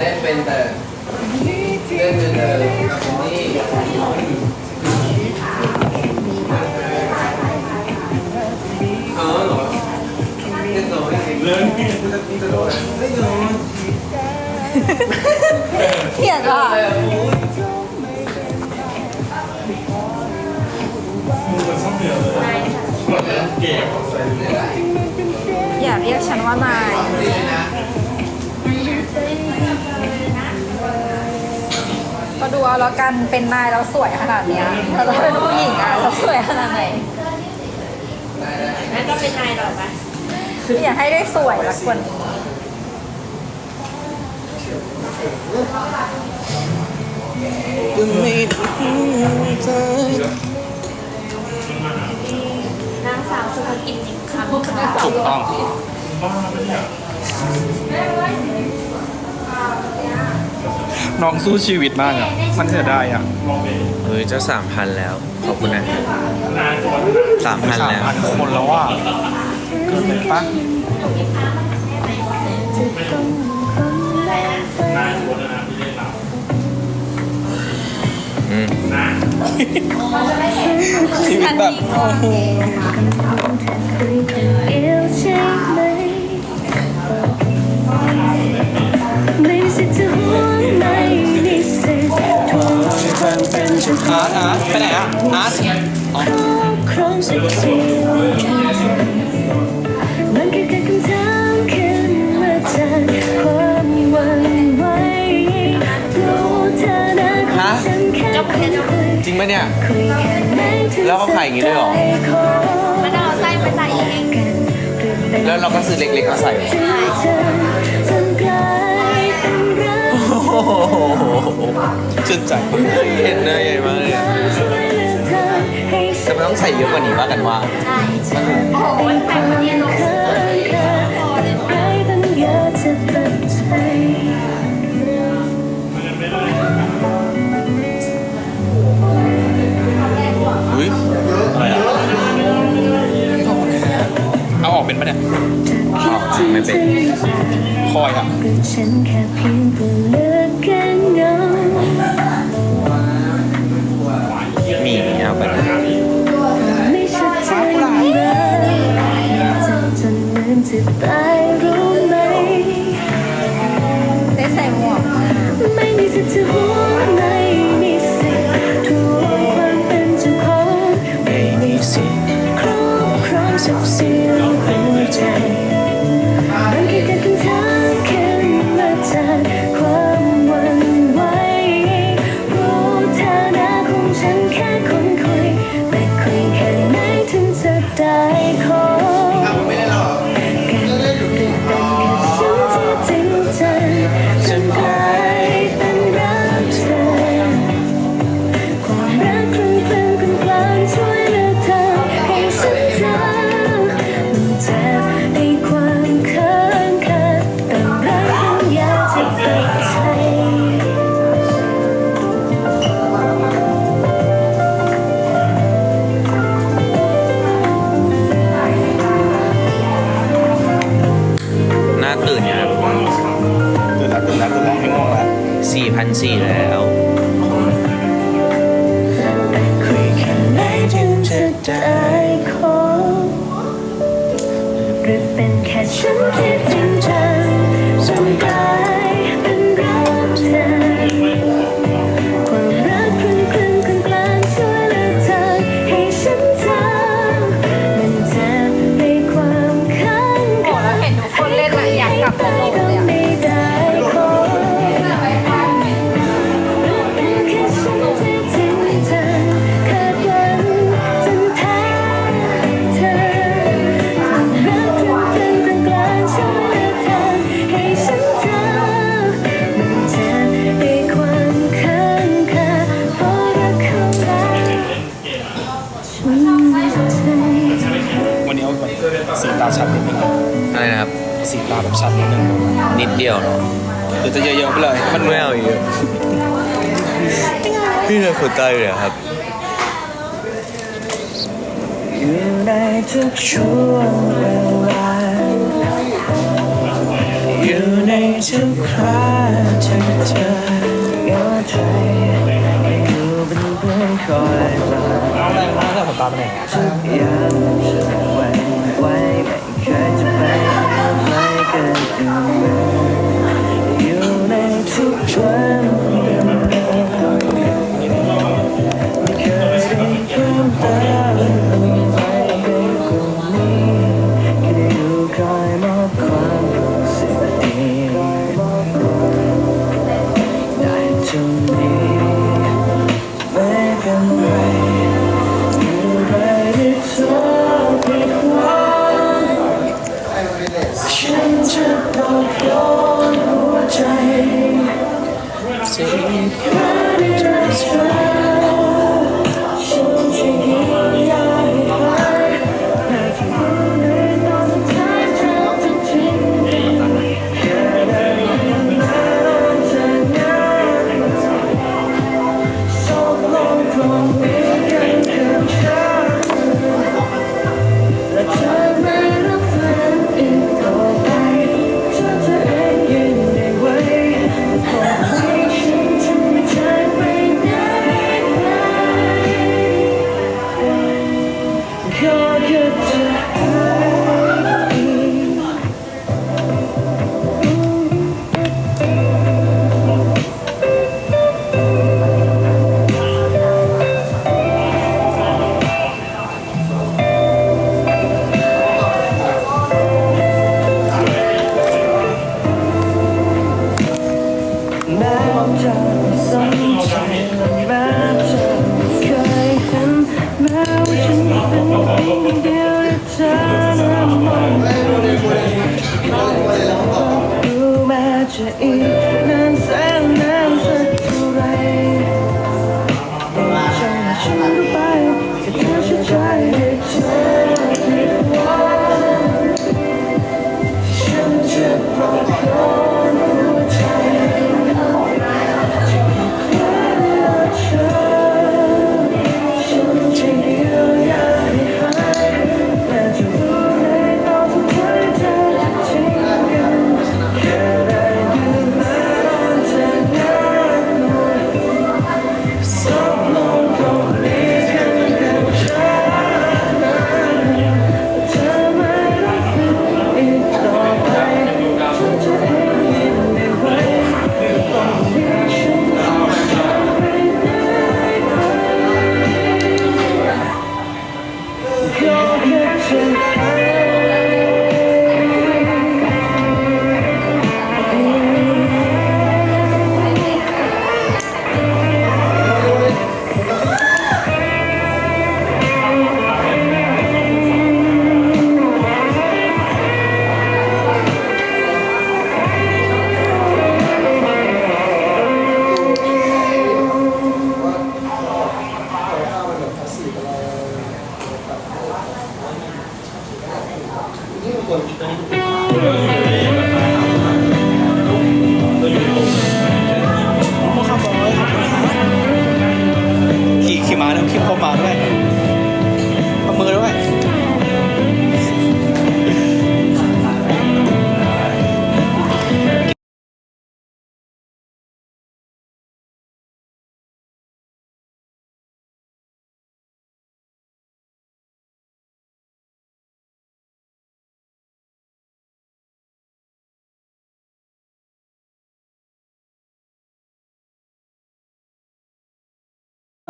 เล่นเป็นแต่เล่นเป็นแต่นี่เออเหรอเล่นน้อยเล่นจะโดนไม่โดนเขียนว่าอะไรอะมูอย่าเรียกฉันว่านาย เอาแล้วกันเป็นนายแล้วสวยขนาดเนี้ยแล้วเราเป็นผู้หญิงอะเราสวยขนาดไหนงั้นก็เป็นนายต่อไปอยากให้ได้สวยละคนนี้นางสาวสุภกิจจิตคำค่ะถูกต้องน้ องสู้ชีวิตมากอะ มันเสียดายอะเฮ้ยจะสามพันแล้ว ขอบคุณนะสามพันสามแล้ว พันคนแล้วอะเกินไปปะอืม ชีวิตแบบโอ้โหเอวใช่ไหมไม่ อาร์ตอาร์ตไปไหนอะอาร์ตอ๋อครอบครองสิทธิ์เสียมันคือการคำถามขึ้นมาจากความหวั่นไหวรู้เธอนะของฉันแค่คุยคุยจริงปะเนี่ย แล้วเขาขายอย่างนี้ด้วยเหรอจะได้ขอมันเอาไส้ไปใส่เองกันหรือเป็นแล้วเราก็ซื้อเล็กๆมาใส่ ชื่นใจเห็นเนยใหญ่มากเลยอะช่วยเหลือเธอให้แต่มันต้องใส่เยอะกว่านี้ว่ากันว่าโอ้โหแต่งวันนี้ลงเธอแค่ไรตั้งเยอะจะตัดใจอุ้ยอะไรอะเอาออกเป็นปะเนี่ยอ๋อไม่เป็น คอยอะก็ฉันแค่เพียงตัวเลือกแค่เงามีเอาไปนะไม่ชัดใจเลยจะจนเหมือนจะตายรู้ไหมได้ใส่หมวกมาไม่มีสิทธิ์จะห่วงไม่มีสิทธิ์ทวงความเป็นเจ้าของไม่มีสิทธิ์ครอบครองทรัพย์สิน ฉันคว้าจากเธอเงาไทยอยู่เป็นเพื่อนคอยมาทุกย่างฉันไหวไหวไม่เคยจะไปไม่เกินอื่น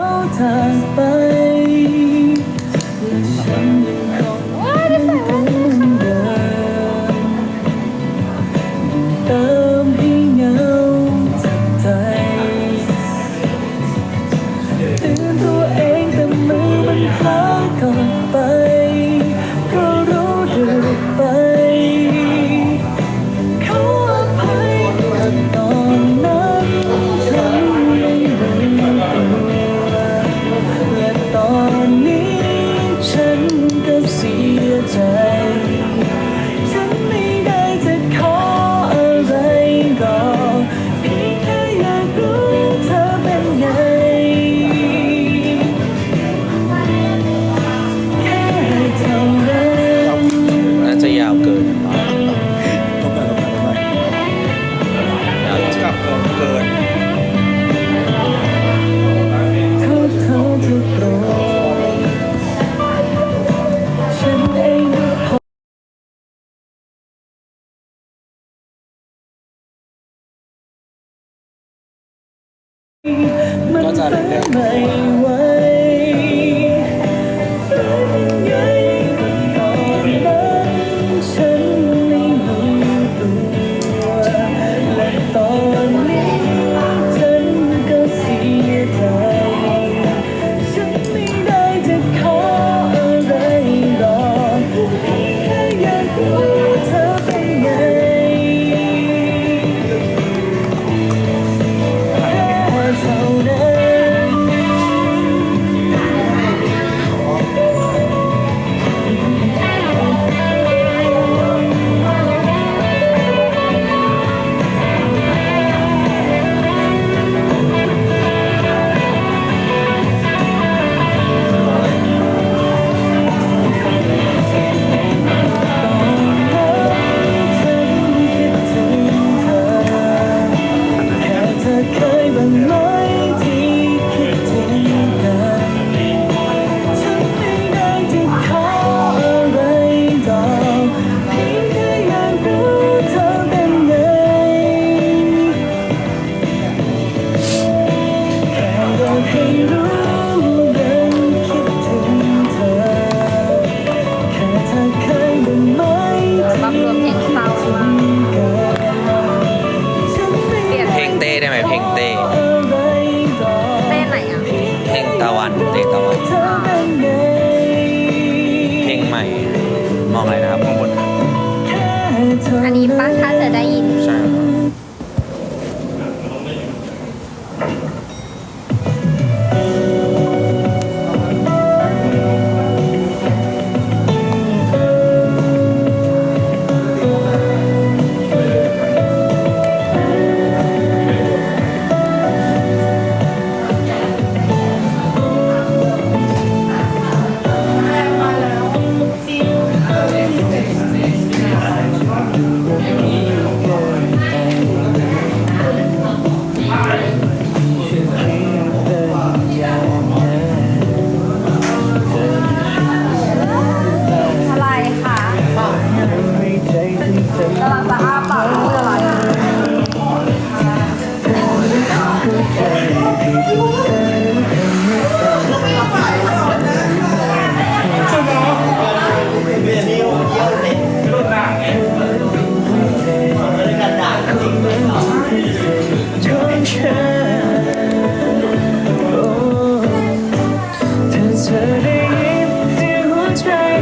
Oh, time by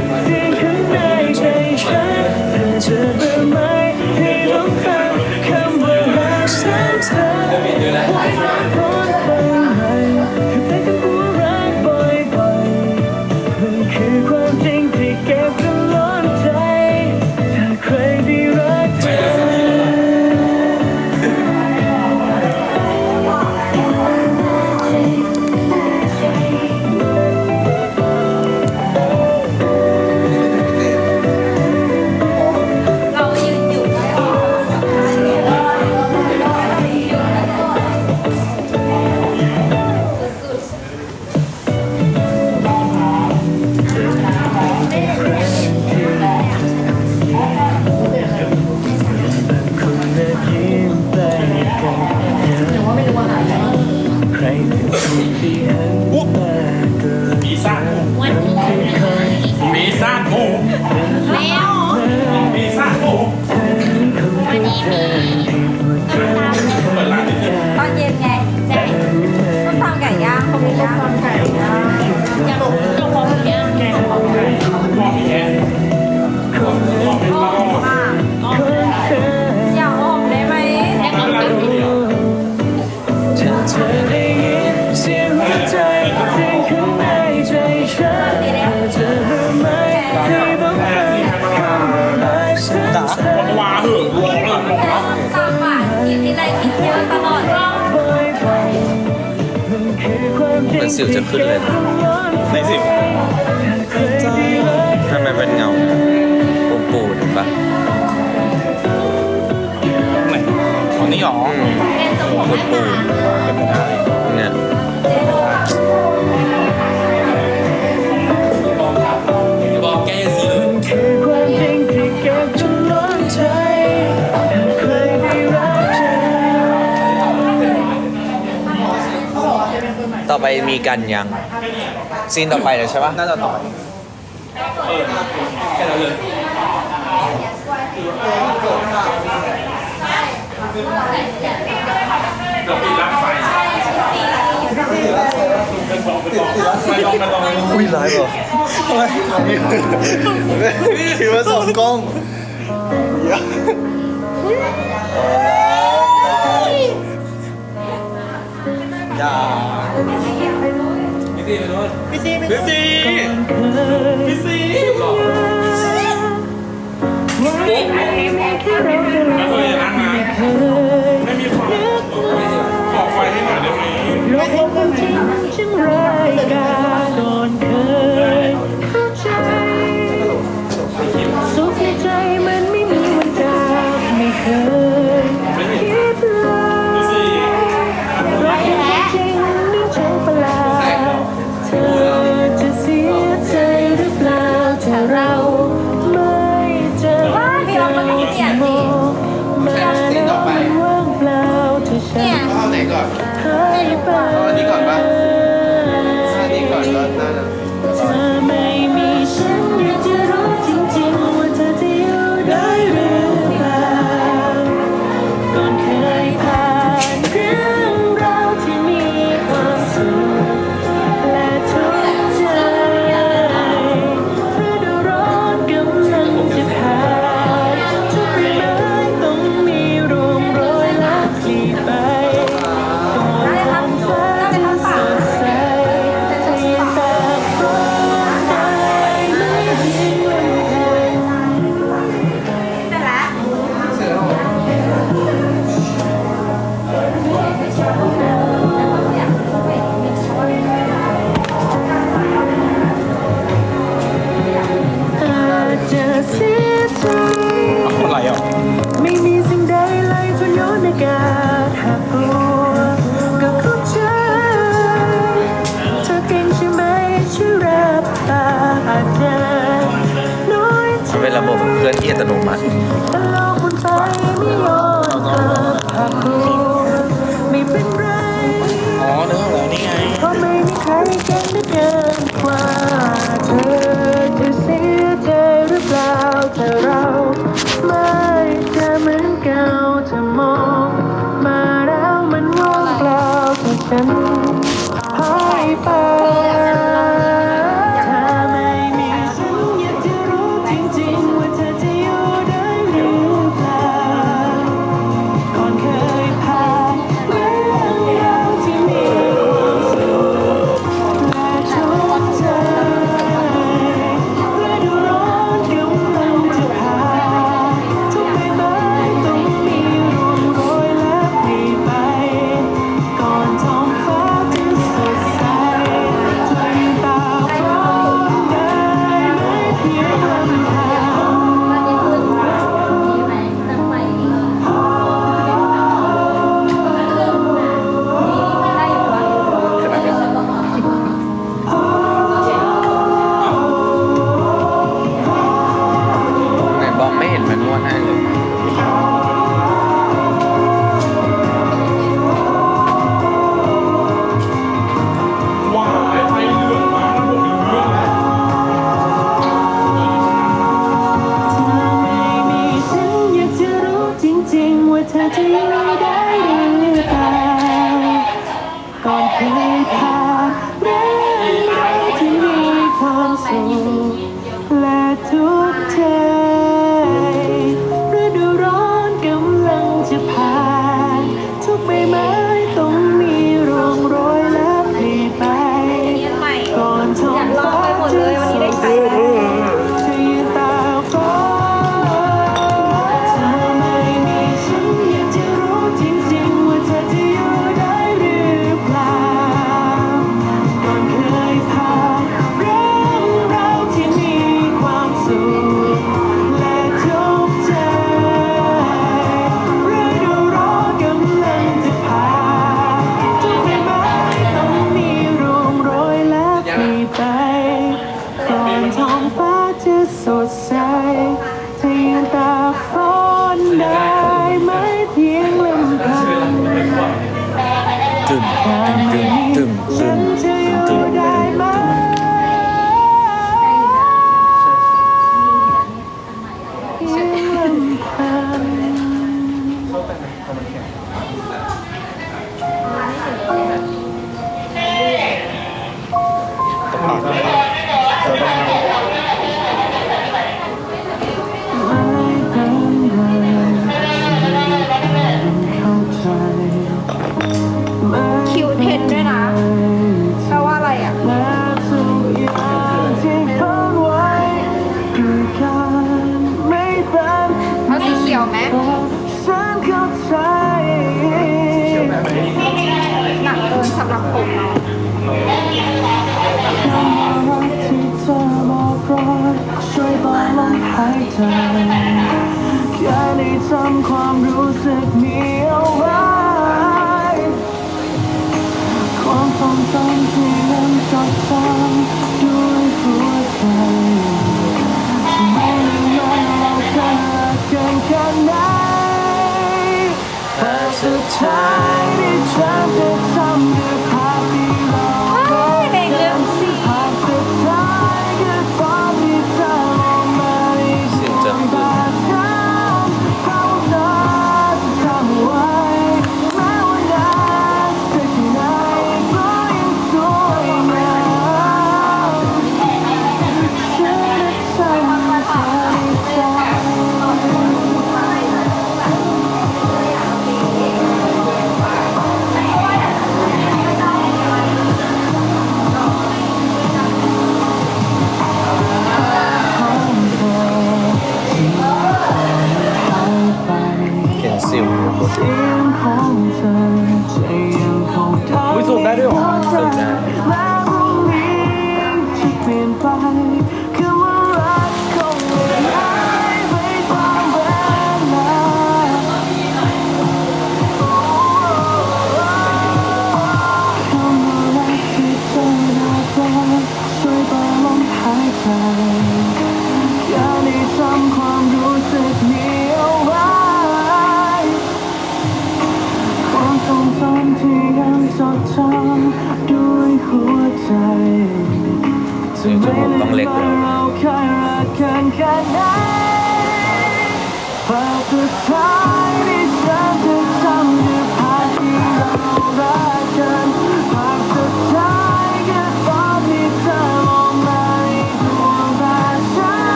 Amen. อนสิวจะขึ้นเลยนะในสิวทำไมเป็นเงาปูปูถูกปะเหมือนนี้หรอปูปูเป็นไปด้เนี่ย อไปมีกันยังซีนต่อไปเลยใช่ปะน่าจะต่อแค่นั้นเลยเดรับไฟอุ้ยไลฟ์เหรอถือว่าสองกล้อง อย่าพี่ซีไปนู้นพี่ซีพี่ซีพี่ซีโอ้ยไม่เคยอย่างนั้นนะไม่มีความขอไฟให้หน่อยได้ไหมโลกที่ฉันช่างร้ายกาจโดนเคย ไป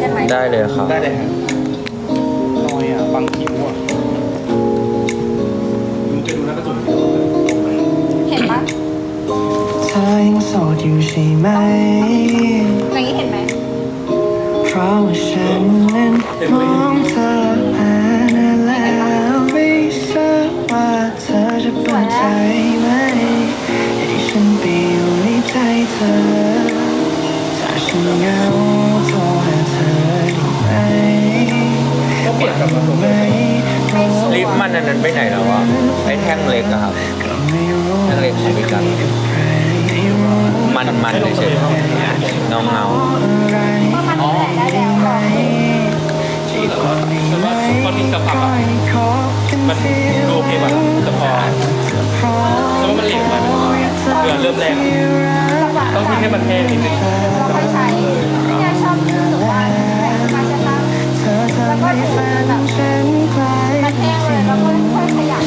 ช่ไหมได้เลยครับ ได้เลยครับลอยอะฟังทิวอะมึงจะดูแล้วก็สนเห็นปะเธอยังโสดอยู่ใช่ไหมอย่างนี้เห็นไหมเพราะว่าฉันนั้นมองเธอผ่านเล้วไม่เชื่อว่าเธอจะเปินใจ เห็นลิฟมันอันนั้นไปไหนแล้ววะไอ้แท่งเล็กอะครับแท่งเล็กของพี่กันมันมันเลยใช่เฉยเงาเงาอ๋อตอนที่สปับมันดูโอเคกว่าแต่พอแต่ว่ามันเหลวมันเกือเริ่มแรงต้องพิ้งให้มันแห้งนิดนึงต้องใช้ที่ชอบชื่อหรือว่า แล้วก็ถูแบบมันแห้งเลยแล้วก็ค่อยขยับ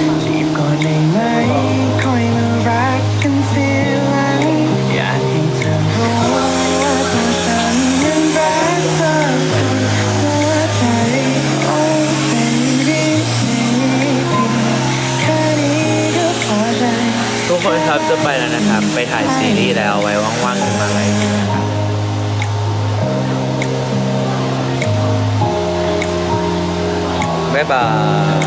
ทุกคนครับจะไปแล้วนะครับ ไปถ่ายซีรีส์แล้วไว้ว่างๆจะมาอะไบ๊ายบาย